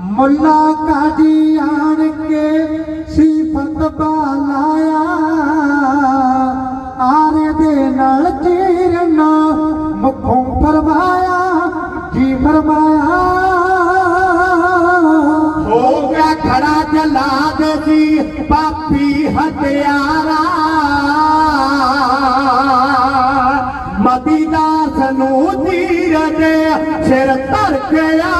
ਮੁੱਲਾ ਕਾਜੀ ਆਣ ਕੇ ਸਿਫਤ ਬਾਲਾਇਆ। ਆਰੇ ਦੇ ਨਾਲ ਚੀਰਨਾ ਮੁਖੋਂ ਫਰਮਾਇਆ, ਜੀ ਫਰਮਾਇਆ। ਹੋ ਗਿਆ ਖੜਾ ਜਲਾਦ ਜੀ, ਪਾਪੀ ਹਟਿਆਰਾ ਮਦੀਨਾਸ ਨੂੰ ਤੀਰ ਦੇ ਸਿਰ ਧਰ ਗਿਆ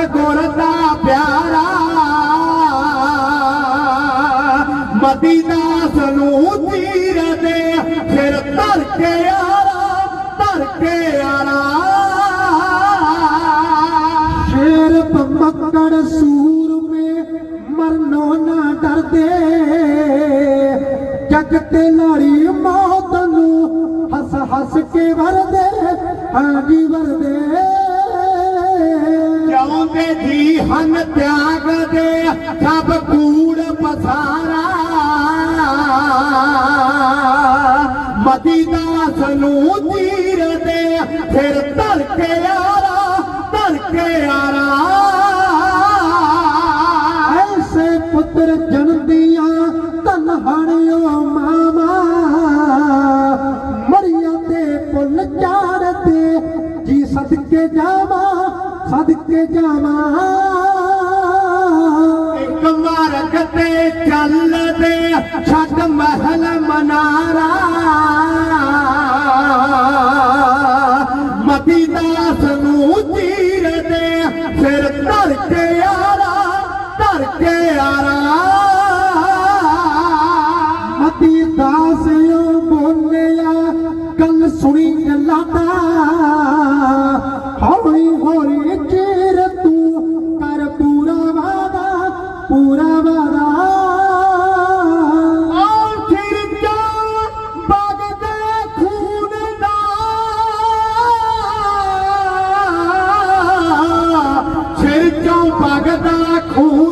ਸਤਿਗੁਰ ਦਾ ਪਿਆਰਾ ਮਦੀਨਾਸ ਨੂੰ ਤੀਰ ਦੇ, ਫਿਰ ਧਰ ਕੇ ਆਰਾ ਧਰ ਕੇ ਆਰਾ ਸ਼ੇਰ ਪਮਕੜ ਸੂਰ ਮੇ ਮਰਨੋ ਨਾ ਡਰਦੇ। ਜਗ ਤੇ ਲੜੀ ਮੌਤ ਨੂੰ ਹੱਸ ਹੱਸ ਕੇ ਵਰਦੇ ਹਾਂਜੀ ਵਰਦੇ। ਜਿਉਂਦੇ ਜੀ ਹਨ ਤਿਆਗ ਦੇ ਸਭ ਕੂੜ ਪਸਾਰਾ। ਮਦੀਨਾਸ ਨੂੰ ਤੀਰ ਦੇ ਫਿਰ ਧੜਕੇ ਕੇ ਆਰਾ। ਧਰ ਐਸੇ ਪੁੱਤਰ ਜਨਦੀਆਂ ਧਨ ਹਣਿਓ ਮਾਮਾ ਮਰੀਆਂ ਤੇ ਪੁੱਲ ਚਾੜਦੇ, ਜੀ ਸਦਕੇ ਜਾਵਾ। ਸਦਕੇ ਜਾਵਾ ਇੱਕ ਮਾਰਗ ਤੇ ਚੱਲਦੇ ਛੱਡ ਮਹਿਲ ਮਨਾਰਾ। ਮਦੀਨਾਸ ਨੂੰ ਤੀਰ ਦੇ ਫਿਰ ਧਰ ਕੇ ਆਰਾ ਧਰ ਕੇ ਆਰਾ। ਮਤੀ ਦਾਸ ਬੋਲਿਆ ਗੱਲ ਸੁਣੀ ਜਲਾਦਾ ਹੌਲੀ ਦਾ ਸਿਰ ਚੋਂ ਵਗਦਾ ਖੂਨ